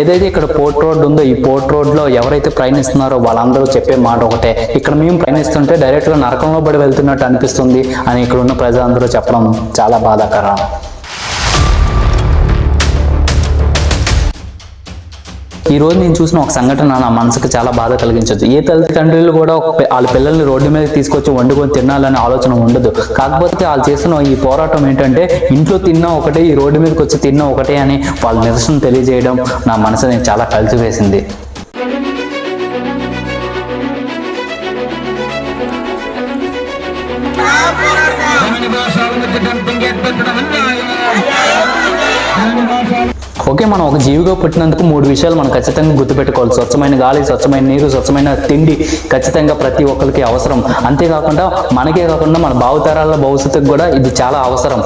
ఏదైతే ఇక్కడ port road ఉందో ఈ పోర్ట్ రోడ్లో ఎవరైతే ప్రయాణిస్తున్నారో వాళ్ళందరూ చెప్పే మాట ఒకటే. ఇక్కడ మేము ప్రయాణిస్తుంటే డైరెక్ట్గా నరకంలో పడి వెళ్తున్నట్టు అనిపిస్తుంది అని ఇక్కడ ఉన్న ప్రజలందరూ చెప్పడం చాలా బాధాకరం. ఈ రోజు నేను చూసిన ఒక సంఘటన నా మనసుకు చాలా బాధ కలిగించవచ్చు ఏ తల్లిదండ్రులు కూడా ఒక వాళ్ళ పిల్లల్ని రోడ్డు మీద తీసుకొచ్చి వండుకొని తినాలనే ఆలోచన ఉండదు. కాకపోతే వాళ్ళు చేస్తున్న ఈ పోరాటం ఏంటంటే ఇంట్లో తిన్నా ఒకటే ఈ రోడ్డు మీదకి వచ్చి తిన్నా ఒకటే అని వాళ్ళ నిరసన తెలియజేయడం నా మనసుని చాలా కలిసివేసింది. ఓకే మనం ఒక జీవిగా పుట్టినందుకు మూడు విషయాలు మనం ఖచ్చితంగా గుర్తుపెట్టుకోవాలి. స్వచ్ఛమైన గాలి స్వచ్ఛమైన నీరు స్వచ్ఛమైన తిండి ఖచ్చితంగా ప్రతి ఒక్కరికి అవసరం. అంతేకాకుండా మనకే కాకుండా మన భావితరాల భవిష్యత్తుకు కూడా ఇది చాలా అవసరం.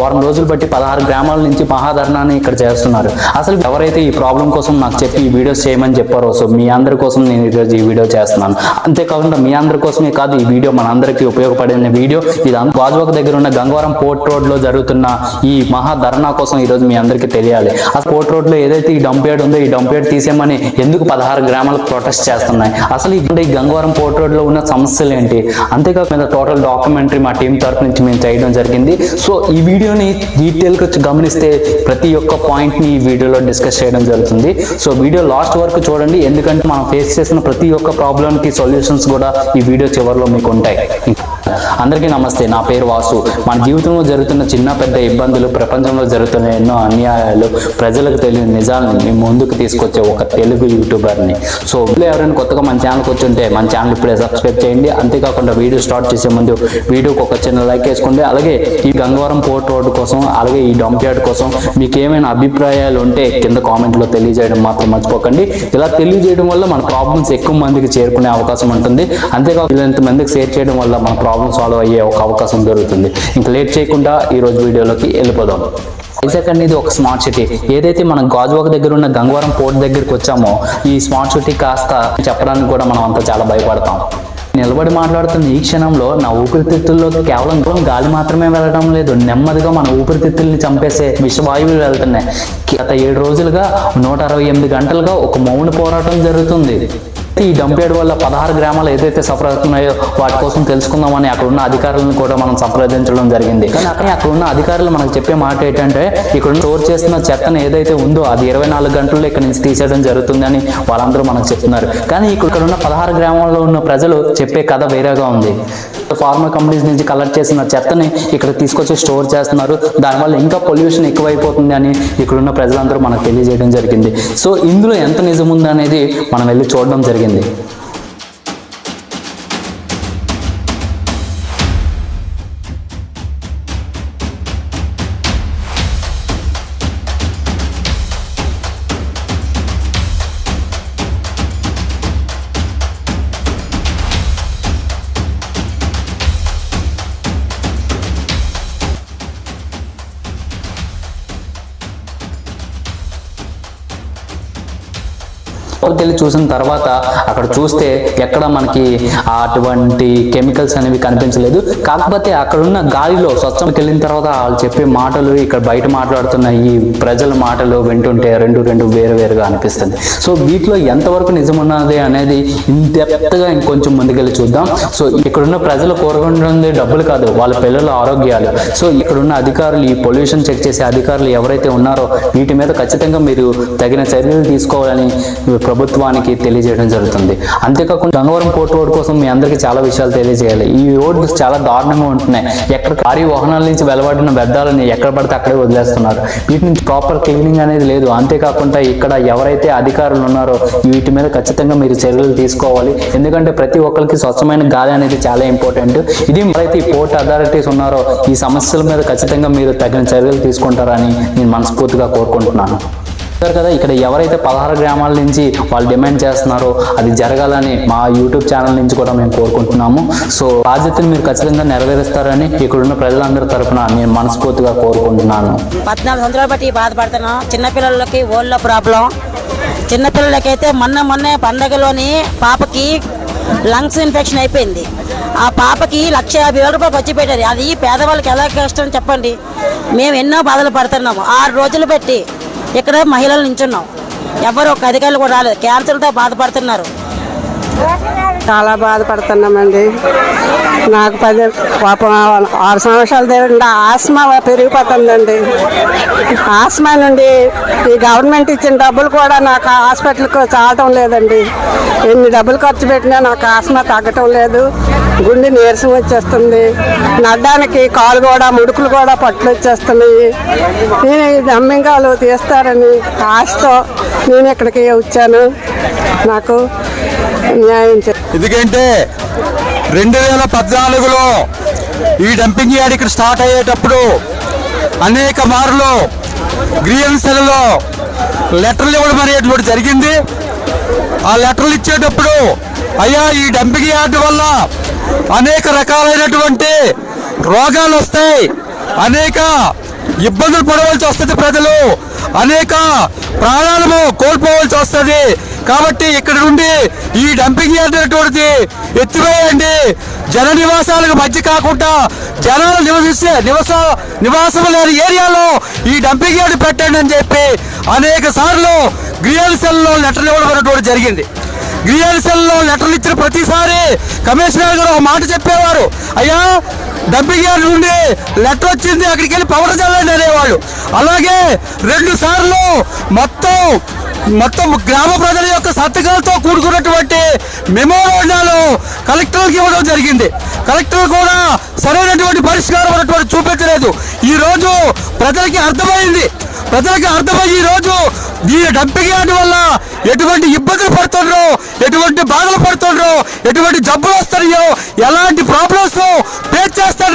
వారం రోజులు బట్టి పదహారు గ్రామాల నుంచి మహాధర్నాన్ని ఇక్కడ చేస్తున్నారు. అసలు ఎవరైతే ఈ ప్రాబ్లం కోసం నాకు చెప్పి ఈ వీడియోస్ చేయమని చెప్పారో సో మీ అందరి కోసం నేను ఈరోజు ఈ వీడియో చేస్తున్నాను. అంతేకాకుండా మీ అందరి కోసమే కాదు ఈ వీడియో మనందరికీ ఉపయోగపడిన వీడియో. ఇది గాజువాక దగ్గర ఉన్న గంగవరం పోర్ట్ రోడ్లో జరుగుతున్న ఈ మహాధర్నా కోసం ఈరోజు మీ అందరికీ తెలియాలి. అసలు పోర్ట్ రోడ్లో ఏదైతే ఈ డంప్ యార్డ్ ఉందో ఈ డంప్ యార్డ్ తీసేయమని ఎందుకు పదహారు గ్రామాలు ప్రొటెస్ట్ చేస్తున్నాయి? అసలు ఇక్కడ ఈ గంగవరం పోర్ట్ రోడ్లో ఉన్న సమస్యలు ఏంటి? అంతేకాకుండా టోటల్ డాక్యుమెంటరీ మా టీం తరఫు నుంచి మేము చేయడం జరిగింది. సో ఈ వీడియో వీడియోని డీటెయిల్గా గమనిస్తే ప్రతి ఒక్క పాయింట్ని ఈ వీడియోలో డిస్కస్ చేయడం జరుగుతుంది. సో వీడియో లాస్ట్ వరకు చూడండి. ఎందుకంటే మనం ఫేస్ చేసిన ప్రతి ఒక్క ప్రాబ్లంకి సొల్యూషన్స్ కూడా ఈ వీడియో చివరిలో మీకు ఉంటాయి. అందరికీ నమస్తే నా పేరు వాసు. మన జీవితంలో జరుగుతున్న చిన్న పెద్ద ఇబ్బందులు ప్రపంచంలో జరుగుతున్న ఎన్నో అన్యాయాలు ప్రజలకు తెలియని నిజాలను మేము ముందుకు తీసుకొచ్చే ఒక తెలుగు యూట్యూబర్ని. సో ఇప్పుడు ఎవరైనా కొత్తగా మన ఛానల్కి వచ్చుంటే మన ఛానల్ ఇప్పుడే సబ్స్క్రైబ్ చేయండి. అంతేకాకుండా వీడియో స్టార్ట్ చేసే ముందు వీడియోకి ఒక చిన్న లైక్ వేసుకోండి. అలాగే ఈ గంగవరం పోర్ట్ రోడ్ కోసం అలాగే ఈ డంప్ యార్డ్ కోసం మీకు ఏమైనా అభిప్రాయాలు ఉంటే కింద కామెంట్లో తెలియజేయడం మాత్రం మర్చిపోకండి. ఇలా తెలియజేయడం వల్ల మన ప్రాబ్లమ్స్ ఎక్కువ మందికి చేరుకునే అవకాశం ఉంటుంది. అంతేకాకుండా ఇంత మందికి షేర్ చేయడం వల్ల మన ప్రాబ్లమ్ సాల్వ్ అయ్యే ఒక అవకాశం దొరుకుతుంది. ఇంకా లేట్ చేయకుండా ఈరోజు వీడియోలోకి వెళ్ళిపోదాం. వైజాగ్ అనేది ఒక స్మార్ట్ సిటీ. ఏదైతే మనం గాజువాక దగ్గర ఉన్న గంగవరం పోర్ట్ దగ్గరికి వచ్చామో ఈ స్మార్ట్ సిటీ కాస్త చెప్పడానికి కూడా మనం అంతా చాలా భయపడతాం. నిలబడి మాట్లాడుతున్న ఈ క్షణంలో నా ఊపిరితిత్తుల్లో కేవలం కేవలం గాలి మాత్రమే వెళ్ళడం లేదు. నెమ్మదిగా మన ఊపిరితిత్తుల్ని చంపేసే విషవాయువులు వెళ్తున్నాయి. గత ఏడు రోజులుగా నూట అరవై ఎనిమిది గంటలుగా ఒక మౌన పోరాటం జరుగుతుంది. ఈ డంపేడ్ వల్ల పదహారు గ్రామాలు ఏదైతే సఫర్ అవుతున్నాయో వాటి కోసం తెలుసుకుందామని అక్కడ ఉన్న అధికారులను కూడా మనం సంప్రదించడం జరిగింది. కానీ అక్కడ అక్కడ ఉన్న అధికారులు మనకు చెప్పే మాట ఏంటంటే ఇక్కడ స్టోర్ చేస్తున్న చెత్తను ఏదైతే ఉందో అది ఇరవై నాలుగు గంటల్లో ఇక్కడ నుంచి తీసేయడం జరుగుతుందని వాళ్ళందరూ మనకు చెప్తున్నారు. కానీ ఇక్కడ ఉన్న పదహారు గ్రామాల్లో ఉన్న ప్రజలు చెప్పే కథ వేరేగా ఉంది. ఫార్మా కంపెనీస్ నుంచి కలెక్ట్ చేసిన చెత్తని ఇక్కడ తీసుకొచ్చి స్టోర్ చేస్తున్నారు. దానివల్ల ఇంకా పొల్యూషన్ ఎక్కువైపోతుంది అని ఇక్కడ ఉన్న ప్రజలందరూ మనకు తెలియజేయడం జరిగింది. సో ఇందులో ఎంత నిజం ఉంది అనేది మనం వెళ్ళి చూడడం జరిగింది. 你。లోపలికి వెళ్ళి చూసిన తర్వాత అక్కడ చూస్తే ఎక్కడ మనకి అటువంటి కెమికల్స్ అనేవి కనిపించలేదు. కాకపోతే అక్కడున్న గాలిలో స్వచ్ఛంకి వెళ్ళిన తర్వాత వాళ్ళు చెప్పే మాటలు ఇక్కడ బయట మాట్లాడుతున్న ఈ ప్రజల మాటలు వింటుంటే రెండు రెండు వేరు వేరుగా అనిపిస్తుంది. సో వీటిలో ఎంతవరకు నిజం ఉన్నది అనేది ఇంతెప్తగా ఇంకొంచెం ముందుకెళ్ళి చూద్దాం. సో ఇక్కడున్న ప్రజలు కోరుకుంటుంది డబ్బులు కాదు వాళ్ళ పిల్లల ఆరోగ్యాలు. సో ఇక్కడున్న అధికారులు ఈ పొల్యూషన్ చెక్ చేసే అధికారులు ఎవరైతే ఉన్నారో వీటి మీద ఖచ్చితంగా మీరు తగిన చర్యలు తీసుకోవాలని ప్రభుత్వానికి తెలియజేయడం జరుగుతుంది. అంతేకాకుండా గంగవరం పోర్ట్ రోడ్ కోసం మీ అందరికీ చాలా విషయాలు తెలియజేయాలి. ఈ రోడ్లు చాలా దారుణంగా ఉంటున్నాయి. ఎక్కడ భారీ వాహనాల నుంచి వెలబడిన వ్యర్థాలని ఎక్కడ పడితే అక్కడే వదిలేస్తున్నారు. వీటి నుంచి ప్రాపర్ క్లీనింగ్ అనేది లేదు. అంతేకాకుండా ఇక్కడ ఎవరైతే అధికారులు ఉన్నారో వీటి మీద ఖచ్చితంగా మీరు చర్యలు తీసుకోవాలి. ఎందుకంటే ప్రతి ఒక్కరికి స్వచ్ఛమైన గాలి అనేది చాలా ఇంపార్టెంట్. ఇది ఎవరైతే ఈ పోర్ట్ అథారిటీస్ ఉన్నారో ఈ సమస్యల మీద ఖచ్చితంగా మీరు తగిన చర్యలు తీసుకుంటారని నేను మనస్ఫూర్తిగా కోరుకుంటున్నాను. చూశారు కదా ఇక్కడ ఎవరైతే పదహారు గ్రామాల నుంచి వాళ్ళు డిమాండ్ చేస్తున్నారో అది జరగాలని మా యూట్యూబ్ ఛానల్ నుంచి కూడా మేము కోరుకుంటున్నాము. సో బాధ్యతను మీరు ఖచ్చితంగా నెరవేరుస్తారని ఇక్కడున్న ప్రజలందరి తరఫున నేను మనస్ఫూర్తిగా కోరుకుంటున్నాను. పద్నాలుగు సంవత్సరాలు బట్టి బాధపడుతున్నాం. చిన్నపిల్లలకి ఓళ్ళ ప్రాబ్లం. చిన్నపిల్లలకైతే మొన్న మొన్నే పండగలోని పాపకి లంగ్స్ ఇన్ఫెక్షన్ అయిపోయింది. ఆ పాపకి లక్ష యాభై వేల రూపాయలు ఖర్చు పెట్టారు. అది పేదవాళ్ళకి ఎలా కష్టం చెప్పండి. మేము ఎన్నో బాధలు పడుతున్నాము. ఆరు రోజులు పెట్టి ఇక్కడ మహిళలు నించున్నాం. ఎవరు ఒక అధికారులు కూడా రాలేదు. క్యాన్సర్తో బాధపడుతున్నారు. చాలా బాధపడుతున్నామండి. నాకు పది పాపం ఆరు సంవత్సరాలు దగ్గర ఆస్మా పెరిగిపోతుందండి. ఆస్మా నుండి ఈ గవర్నమెంట్ ఇచ్చిన డబ్బులు కూడా నాకు హాస్పిటల్కి చాలటం లేదండి. ఎన్ని డబ్బులు ఖర్చు పెట్టినా నాకు ఆస్మా తగ్గటం లేదు. గుండె నీరసం వచ్చేస్తుంది. నడ్డానికి కాలు కూడా ముడుకులు కూడా పట్లు వచ్చేస్తున్నాయి. నేను దమ్మింగాలు తీస్తారని ఆశతో నేను ఇక్కడికి వచ్చాను. నాకు న్యాయం ఎందుకంటే రెండు వేల పద్నాలుగులో ఈ డంపింగ్ యార్డ్ ఇక్కడ స్టార్ట్ అయ్యేటప్పుడు అనేక మార్లు గ్రీవెన్స్లలో లెటర్లు ఇవ్వడం అనేటువంటి జరిగింది. ఆ లెటర్లు ఇచ్చేటప్పుడు అయ్యా ఈ డంపింగ్ యార్డ్ వల్ల అనేక రకాలైనటువంటి రోగాలు వస్తాయి. అనేక ఇబ్బందులు పడవలసి వస్తుంది ప్రజలు. అనేక ప్రాణాలను కోల్పోవలసి వస్తుంది. కాబట్టి ఇక్కడ నుండి ఈ డంపింగ్ యార్డ్ అనేటువంటిది ఎత్తివేయండి. జన నివాసాలకు మధ్య కాకుండా జనాలు నివసిస్తే నివస నివాసం లేని ఏరియాలో ఈ డంపింగ్ యార్డ్ పెట్టండి అని చెప్పి అనేక సార్లు గ్రీఎల్సెల్లో లెటర్లు ఇవ్వడం జరిగింది. గ్రీఎల్సెల్లో లెటర్లు ఇచ్చిన ప్రతిసారి కమిషనర్ గారు ఒక మాట చెప్పేవారు. అయ్యా డంపింగ్ యార్డ్ నుండి లెటర్ వచ్చింది అక్కడికి వెళ్ళి పవర్ చల్లండి అనేవాళ్ళు. అలాగే రెండు సార్లు మొత్తం మొత్తం గ్రామ ప్రజల యొక్క సంతకాలతో కూడుకున్నటువంటి మెమోరాండాలు కలెక్టర్కి ఇవ్వడం జరిగింది. కలెక్టర్ కూడా సరైనటువంటి పరిష్కారం అనేటువంటి చూపించలేదు. ఈ రోజు ప్రజలకి అర్థమైంది. ప్రజలకి అర్థమై ఈరోజు దీని డంపింగ్ యార్డ్ వల్ల ఎటువంటి ఇబ్బందులు పడుతుండ్రో ఎటువంటి బాధలు పడుతుండ్రో ఎటువంటి జబ్బులు వస్తున్నాయో ఎలాంటి ప్రాబ్లమ్స్ ఫేస్ చేస్తారు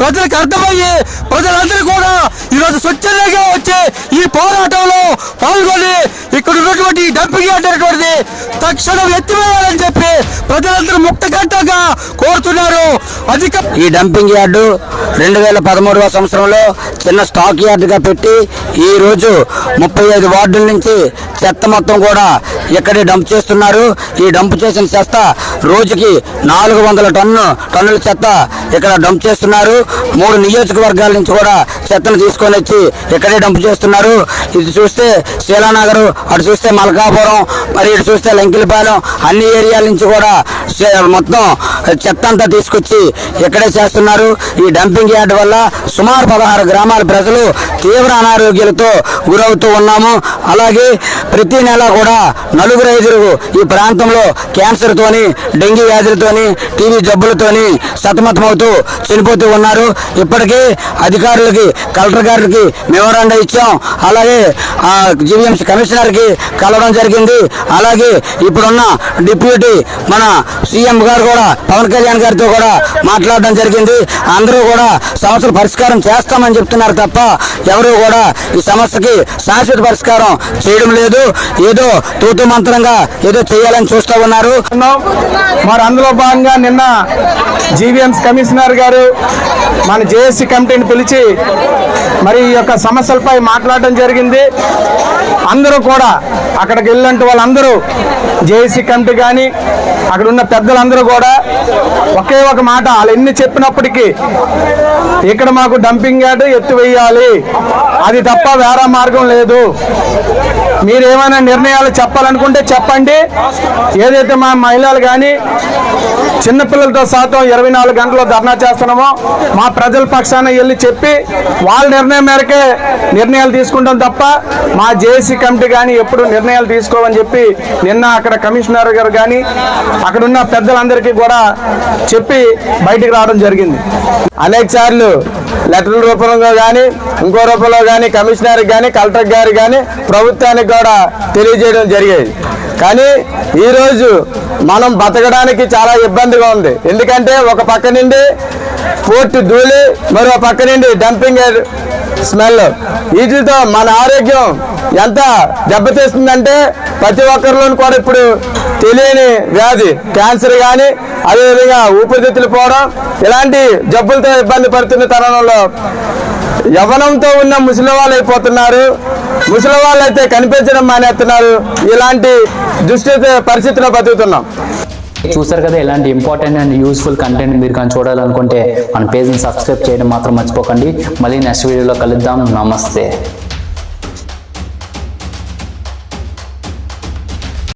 ప్రజలకు అర్థమయ్యి ప్రజలందరూ కూడా ఈరోజు స్వచ్ఛందంగా వచ్చి ఈ పోరాటంలో పాల్గొని ఇక్కడ ఉన్నటువంటి ఈ డంపింగ్ యార్డ్ అనేటువంటిది తక్షణం ఎత్తివేయాలని చెప్పి ప్రజలందరూ ముక్తకంఠంగా కోరుతున్నారు. అధిక ఈ డంపింగ్ యార్డు రెండు వేల పదమూడవ సంవత్సరంలో చిన్న స్టాక్ యార్డుగా పెట్టి ఈ రోజు ముప్పై ఐదు వార్డుల నుంచి చెత్త మొత్తం కూడా ఇక్కడే డంప్ చేస్తున్నారు. ఈ డంప్ చేసిన చెత్త రోజుకి నాలుగు వందల టన్ను టన్నుల చెత్త ఇక్కడ డంప్ చేస్తున్నారు. మూడు నియోజకవర్గాల నుంచి కూడా చెత్తను తీసుకొని వచ్చి ఇక్కడే డంప్ చేస్తున్నారు. ఇది చూస్తే శీలానగర్ అటు చూస్తే మల్కాపురం మరి ఇటు చూస్తే లంకిలపాలెం అన్ని ఏరియాల నుంచి కూడా మొత్తం చెత్త అంతా తీసుకొచ్చి ఇక్కడే చేస్తున్నారు. ఈ డంపింగ్ యార్డ్ వల్ల సుమారు పదహారు గ్రామాల ప్రజలు తీవ్ర అనారోగ్యాలతో గురవుతూ ఉన్నాము. అలాగే ప్రతి నెల కూడా నలుగురు ఐదుగురు ఈ ప్రాంతంలో క్యాన్సర్తోని డెంగ్యూ డెంగీ వ్యాధులతోని టీవీ జబ్బులతోని సతమతమవుతూ చనిపోతూ ఉన్నారు. ఇప్పటికీ అధికారులకి కలెక్టర్ గారికి మెమోరాండా ఇచ్చాం. అలాగే ఆ జీవీఎంసీ కమిషనర్కి కలవడం జరిగింది. అలాగే ఇప్పుడున్న డిప్యూటీ మన సీఎం గారు కూడా పవన్ కళ్యాణ్ గారితో కూడా మాట్లాడడం జరిగింది. అందరూ కూడా సమస్యలు పరిష్కారం చేస్తామని చెప్తున్నారు తప్ప ఎవరు కూడా ఈ సమస్యకి శాశ్వత పరిష్కారం చేయడం లేదు. ఏదో తూతు మంత్రంగా ఏదో చేయాలని చూస్తూ ఉన్నారు. మరి అందులో భాగంగా నిన్న జీవీఎంసీ కమిషనర్ గారు మన జేఏసీ కమిటీని పిలిచి మరి ఈ యొక్క సమస్యలపై మాట్లాడడం జరిగింది. అందరూ కూడా అక్కడికి వెళ్ళినట్టు వాళ్ళందరూ జేఏసీ కమిటీ కానీ అక్కడ ఉన్న పెద్దలందరూ కూడా ఒకే ఒక మాట వాళ్ళు ఎన్ని చెప్పినప్పటికీ ఇక్కడ మాకు డంపింగ్ యార్డ్ ఎత్తివేయాలి అది తప్ప వేరే మార్గం లేదు. మీరు ఏమైనా నిర్ణయాలు చెప్పాలనుకుంటే చెప్పండి. ఏదైతే మా మహిళలు కానీ చిన్నపిల్లలతో శాతం ఇరవై నాలుగు గంటలు ధర్నా చేస్తున్నామో మా ప్రజల పక్షాన వెళ్ళి చెప్పి వాళ్ళ నిర్ణయం మేరకే నిర్ణయాలు తీసుకుంటాం తప్ప మా జేఏసీ కమిటీ కానీ ఎప్పుడు నిర్ణయాలు తీసుకోవని చెప్పి నిన్న అక్కడ కమిషనర్ గారు కానీ అక్కడున్న పెద్దలందరికీ కూడా చెప్పి బయటికి రావడం జరిగింది. అనేక సార్లు లెటర్ల రూపంలో కానీ ఇంకో రూపంలో కానీ కమిషనర్ కానీ కలెక్టర్ గారు కానీ ప్రభుత్వానికి కూడా తెలియజేయడం జరిగేది. కానీ ఈరోజు మనం బతకడానికి చాలా ఇబ్బందిగా ఉంది. ఎందుకంటే ఒక పక్క నుండి పోర్టు ధూళి మరో పక్క నుండి డంపింగ్ స్మెల్. వీటితో మన ఆరోగ్యం ఎంత దెబ్బతీస్తుందంటే ప్రతి ఒక్కరిలోనూ కూడా ఇప్పుడు తెలియని వ్యాధి క్యాన్సర్ కానీ అదేవిధంగా ఊపిరితిత్తులు పోవడం ఇలాంటి జబ్బులతో ఇబ్బంది పడుతున్న తరుణంలో యవనంతో ఉన్న ముసలి వాళ్ళు అయిపోతున్నారు. ముసలి వాళ్ళు అయితే కనిపించడం మానేస్తున్నారు. ఇలాంటి దుష్టి పరిస్థితిలో బతుకుతున్నాం. చూసారు కదా ఇలాంటి ఇంపార్టెంట్ అండ్ యూస్ఫుల్ కంటెంట్ మీరు కానీ చూడాలనుకుంటే మన పేజ్ని సబ్స్క్రైబ్ చేయడం మాత్రం మర్చిపోకండి. మళ్ళీ నెక్స్ట్ వీడియోలో కలుద్దాం. నమస్తే.